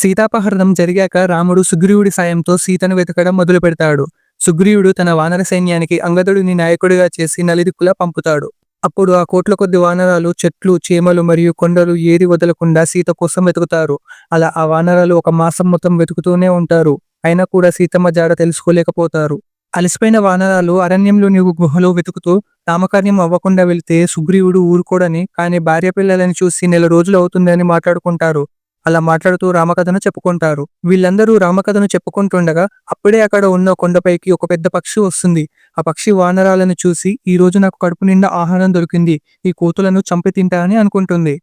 సీతాపహరణం జరిగాక రాముడు సుగ్రీవుడి సాయంతో సీతను వెతకడం మొదలు పెడతాడు సుగ్రీవుడు తన వానర సైన్యానికి అంగదుడిని నాయకుడిగా చేసి నలుదిక్కులా పంపుతాడు. అప్పుడు ఆ కోట్ల కొద్ది వానరాలు చెట్లు చీమలు మరియు కొండలు ఏది వదలకుండా సీత కోసం వెతుకుతారు. అలా ఆ వానరాలు ఒక మాసం మొత్తం వెతుకుతూనే ఉంటారు. అయినా కూడా సీతమ్మ జాడ తెలుసుకోలేకపోతారు. అలసిపోయిన వానరాలు అరణ్యంలోని గుహలో వెతుకుతూ నామకార్యం అవ్వకుండా వెళ్తే సుగ్రీవుడు ఊరుకోడని కానీ భార్య పిల్లలని చూసి నెల రోజులు అవుతుందని మాట్లాడుకుంటారు. అలా మాట్లాడుతూ రామకథను చెప్పుకుంటారు. వీళ్ళందరూ రామకథను చెప్పుకుంటుండగా అప్పుడే అక్కడ ఉన్న కొండపైకి ఒక పెద్ద పక్షి వస్తుంది. ఆ పక్షి వానరాలను చూసి ఈ రోజు నాకు కడుపు నిండా ఆహారం దొరికింది. ఈ కోతులను చంపి తింటా అని అనుకుంటుంది.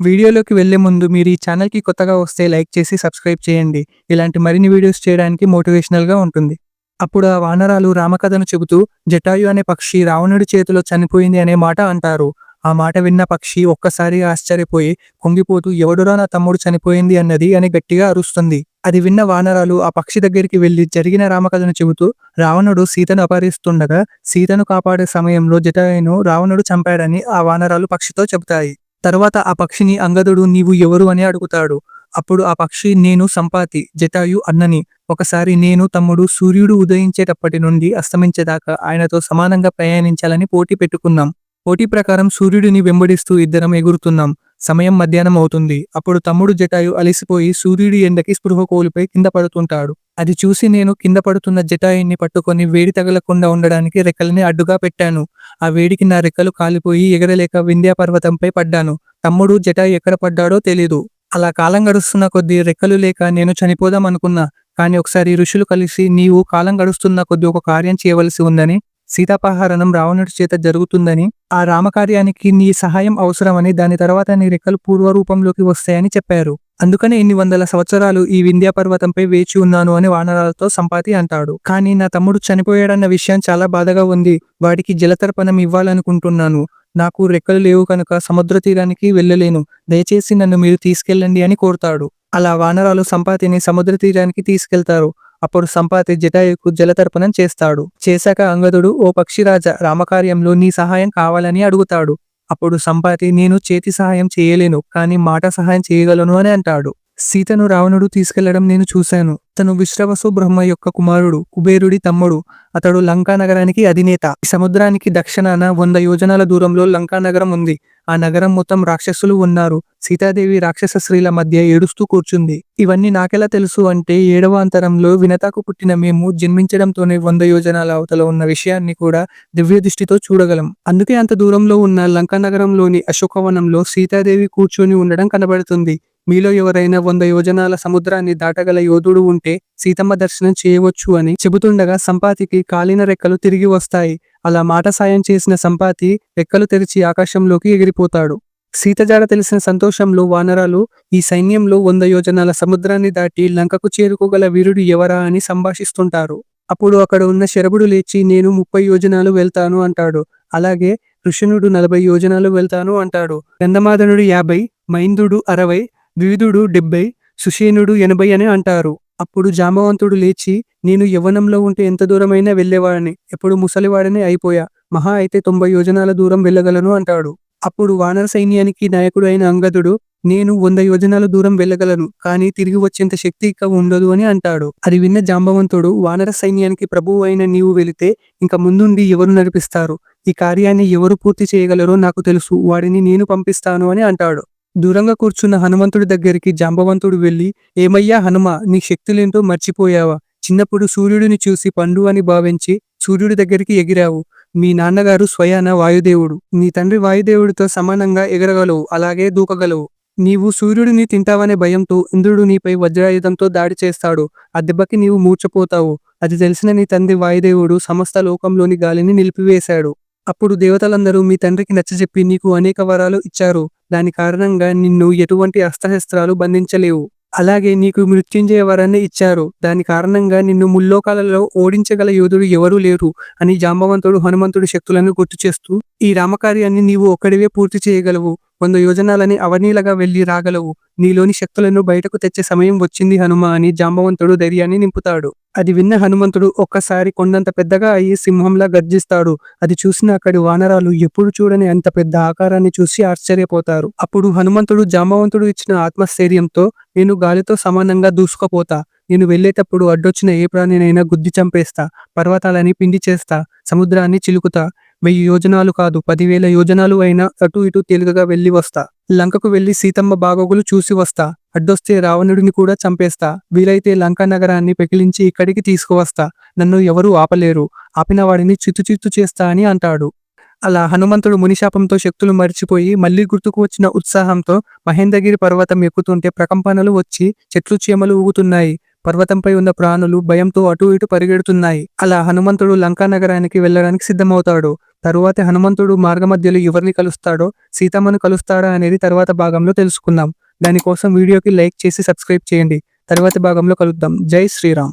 వీడియోలోకి వెళ్ళే ముందు మీరు ఈ ఛానల్కి కొత్తగా వస్తే లైక్ చేసి సబ్స్క్రైబ్ చేయండి. ఇలాంటి మరిన్ని వీడియోస్ చేయడానికి మోటివేషనల్గా ఉంటుంది. అప్పుడు ఆ వానరాలు రామకథను చెబుతూ జటాయు అనే పక్షి రావణుడి చేతిలో చనిపోయింది అనే మాట అంటారు. ఆ మాట విన్న పక్షి ఒక్కసారిగా ఆశ్చర్యపోయి కుంగిపోతూ ఎవడురా నా తమ్ముడు చనిపోయింది అన్నది అని గట్టిగా అరుస్తుంది. అది విన్న వానరాలు ఆ పక్షి దగ్గరికి వెళ్ళి జరిగిన రామకథను చెబుతూ రావణుడు సీతను అపహరిస్తుండగా సీతను కాపాడే సమయంలో జటాయును రావణుడు చంపాడని ఆ వానరాలు పక్షితో చెబుతాయి. తర్వాత ఆ పక్షిని అంగదుడు నీవు ఎవరు అని అడుగుతాడు. అప్పుడు ఆ పక్షి నేను సంపాతి జటాయు అన్నని. ఒకసారి నేను తమ్ముడు సూర్యుడు ఉదయించేటప్పటి నుండి అస్తమించేదాకా ఆయనతో సమానంగా ప్రయాణించాలని పోటీ పెట్టుకున్నాం. పోటీ ప్రకారం సూర్యుడిని వెంబడిస్తూ ఇద్దరం ఎగురుతున్నాం. సమయం మధ్యాహ్నం అవుతుంది. అప్పుడు తమ్ముడు జటాయు అలిసిపోయి సూర్యుడి ఎండకి స్పృహ కోల్పోయి కింద పడుతుంటాడు. అది చూసి నేను కింద పడుతున్న జటాయుని పట్టుకొని వేడి తగలకుండా ఉండడానికి రెక్కలని అడ్డుగా పెట్టాను. ఆ వేడికి నా రెక్కలు కాలిపోయి ఎగరలేక వింధ్యా పర్వతంపై పడ్డాను. తమ్ముడు జటాయు ఎక్కడ పడ్డాడో తెలీదు. అలా కాలం గడుస్తున్న కొద్దీ రెక్కలు లేక నేను చనిపోదాం అనుకున్నా. కానీ ఒకసారి ఋషులు కలిసి నీవు కాలం గడుస్తున్న కొద్దీ ఒక కార్యం చేయవలసి ఉందని సీతాపహరణం రావణుడి చేత జరుగుతుందని ఆ రామకార్యానికి నీ సహాయం అవసరమని దాని తర్వాత నీ రెక్కలు పూర్వరూపంలోకి వస్తాయని చెప్పారు. అందుకనే ఇన్ని వందల సంవత్సరాలు ఈ వింధ్యా పర్వతంపై వేచి ఉన్నాను అని వానరాలతో సంపాతి అంటాడు. కానీ నా తమ్ముడు చనిపోయాడన్న విషయం చాలా బాధగా ఉంది. వాడికి జలతర్పణం ఇవ్వాలనుకుంటున్నాను. నాకు రెక్కలు లేవు కనుక సముద్ర తీరానికి వెళ్ళలేను. దయచేసి నన్ను మీరు తీసుకెళ్ళండి అని కోరుతాడు. అలా వానరాలు సంపాతిని సముద్ర తీరానికి తీసుకెళ్తారు. అప్పుడు సంపాతి జటాయుకు జలతర్పణం చేస్తాడు. చేశాక అంగదుడు ఓ పక్షిరాజ రామకార్యంలో నీ సహాయం కావాలని అడుగుతాడు. అప్పుడు సంపాతి నేను చేతి సహాయం చేయలేను కానీ మాట సహాయం చేయగలను అని అంటాడు. సీతను రావణుడు తీసుకెళ్ళడం నేను చూశాను. తను విశ్రవసు బ్రహ్మ యొక్క కుమారుడు కుబేరుడి తమ్ముడు. అతడు లంకా నగరానికి అధినేత. ఈ సముద్రానికి దక్షిణాన వంద యోజనాల దూరంలో లంకా నగరం ఉంది. ఆ నగరం మొత్తం రాక్షసులు ఉన్నారు. సీతాదేవి రాక్షస స్త్రీల మధ్య ఏడుస్తూ కూర్చుంది. ఇవన్నీ నాకెలా తెలుసు అంటే ఏడవ అంతరంలో వినతాకు పుట్టిన మేము జన్మించడంతోనే వంద యోజనాల అవతల ఉన్న విషయాన్ని కూడా దివ్య దృష్టితో చూడగలం. అందుకే అంత దూరంలో ఉన్న లంకా నగరంలోని అశోకవనంలో సీతాదేవి కూర్చొని ఉండడం కనబడుతుంది. మీలో ఎవరైనా వంద యోజనాల సముద్రాన్ని దాటగల యోధుడు ఉంటే సీతమ్మ దర్శనం చేయవచ్చు అని చెబుతుండగా సంపాతికి కాలిన రెక్కలు తిరిగి వస్తాయి. అలా మాట సాయం చేసిన సంపాతి రెక్కలు తెరిచి ఆకాశంలోకి ఎగిరిపోతాడు. సీతజాడ తెలిసిన సంతోషంలో వానరాలు ఈ సైన్యంలో వంద యోజనాల సముద్రాన్ని దాటి లంకకు చేరుకోగల వీరుడు ఎవరా? అని సంభాషిస్తుంటారు. అప్పుడు అక్కడ ఉన్న శరభుడు లేచి నేను ముప్పై యోజనాలు వెళ్తాను అంటాడు. అలాగే ఋషునుడు నలభై యోజనాలు వెళ్తాను అంటాడు. గంధమాదనుడు యాభై మైందుడు అరవై ద్విధుడు డెబ్బై సుషేనుడు ఎనభై అని అంటారు. అప్పుడు జాంబవంతుడు లేచి నేను యవ్వనంలో ఉంటే ఎంత దూరమైనా వెళ్ళేవాడిని. ఎప్పుడు ముసలివాడని అయిపోయా. మహా అయితే తొంభై యోజనాల దూరం వెళ్ళగలను అంటాడు. అప్పుడు వానర సైన్యానికి నాయకుడు అయిన అంగదుడు నేను వంద యోజనాల దూరం వెళ్ళగలను కానీ తిరిగి వచ్చేంత శక్తి ఇక ఉండదు అని అంటాడు. అది విన్న జాంబవంతుడు వానర సైన్యానికి ప్రభువు అయిన నీవు వెళితే ఇంక ముందుండి ఎవరు నడిపిస్తారు? ఈ కార్యాన్ని ఎవరు పూర్తి చేయగలరో నాకు తెలుసు. వాడిని నేను పంపిస్తాను అని అంటాడు. దూరంగా కూర్చున్న హనుమంతుడి దగ్గరికి జాంబవంతుడు వెళ్ళి ఏమయ్యా హనుమ నీ శక్తులేంటో మర్చిపోయావా? చిన్నప్పుడు సూర్యుడిని చూసి పండు అని భావించి సూర్యుడి దగ్గరికి ఎగిరావు. మీ నాన్నగారు స్వయాన వాయుదేవుడు. నీ తండ్రి వాయుదేవుడితో సమానంగా ఎగరగలవు అలాగే దూకగలవు. నీవు సూర్యుడిని తింటావనే భయంతో ఇంద్రుడు నీపై వజ్రాయుధంతో దాడి చేస్తాడు. ఆ దెబ్బకి నీవు మూర్చపోతావు అది తెలిసిన నీ తండ్రి వాయుదేవుడు సమస్త లోకంలోని గాలిని నిలిపివేశాడు. అప్పుడు దేవతలందరూ మీ తండ్రికి నచ్చజెప్పి నీకు అనేక వరాలు ఇచ్చారు. దాని కారణంగా నిన్ను ఎటువంటి అస్త్రశస్త్రాలు బంధించలేవు. అలాగే నీకు మృత్యుంజయ వరాన్ని ఇచ్చారు. దాని కారణంగా నిన్ను ముల్లోకాలలో ఓడించగల యోధుడు ఎవరూ లేరు అని జాంబవంతుడు హనుమంతుడు శక్తులను గుర్తు చేస్తూ ఈ రామకార్యాన్ని నీవు ఒక్కడివే పూర్తి చేయగలవు. వంద యోజనాలని అవనీలగా వెళ్ళి రాగలవు. నీలోని శక్తులను బయటకు తెచ్చే సమయం వచ్చింది హనుమ అని జాంబవంతుడు ధైర్యాన్ని నింపుతాడు. అది విన్న హనుమంతుడు ఒక్కసారి కొండంత పెద్దగా అయ్యి సింహంలా గర్జిస్తాడు. అది చూసిన అక్కడి వానరాలు ఎప్పుడు చూడని అంత పెద్ద ఆకారాన్ని చూసి ఆశ్చర్యపోతారు. అప్పుడు హనుమంతుడు జాంబవంతుడు ఇచ్చిన ఆత్మస్థైర్యంతో నేను గాలితో సమానంగా దూసుకుపోతా. నేను వెళ్ళేటప్పుడు అడ్డొచ్చిన ఏ ప్రాణినైనా గుద్ది చంపేస్తా. పర్వతాలని పిండి చేస్తా. సముద్రాన్ని చిలుకుతా. వెయ్యి యోజనాలు కాదు పదివేల యోజనాలు అయినా అటు ఇటు తేలికగా వెళ్ళి వస్తా. లంకకు వెళ్ళి సీతమ్మ బాగోగులు చూసి వస్తా. అడ్డొస్తే రావణుడిని కూడా చంపేస్తా. వీలైతే లంకా నగరాన్ని పెకిలించి ఇక్కడికి తీసుకువస్తా. నన్ను ఎవరూ ఆపలేరు. ఆపిన వాడిని చిత్తు చిత్తు చేస్తా అని అంటాడు. అలా హనుమంతుడు మునిశాపంతో శక్తులు మరిచిపోయి మళ్ళీ గుర్తుకు వచ్చిన ఉత్సాహంతో మహేంద్రగిరి పర్వతం ఎక్కుతుంటే ప్రకంపనలు వచ్చి చెట్లు చీమలు ఊగుతున్నాయి. పర్వతంపై ఉన్న ప్రాణులు భయంతో అటు ఇటు పరిగెడుతున్నాయి. అలా హనుమంతుడు లంకా నగరానికి వెళ్ళడానికి సిద్ధమవుతాడు. తరువాత హనుమంతుడు మార్గమధ్యలో ఎవరిని కలుస్తాడో సీతమ్మను కలుస్తాడా అనేది తర్వాత భాగంలో తెలుసుకుందాం. దానికోసం వీడియోకి లైక్ చేసి సబ్స్క్రైబ్ చేయండి. తరువాతి భాగంలో కలుద్దాం. జై శ్రీరామ్.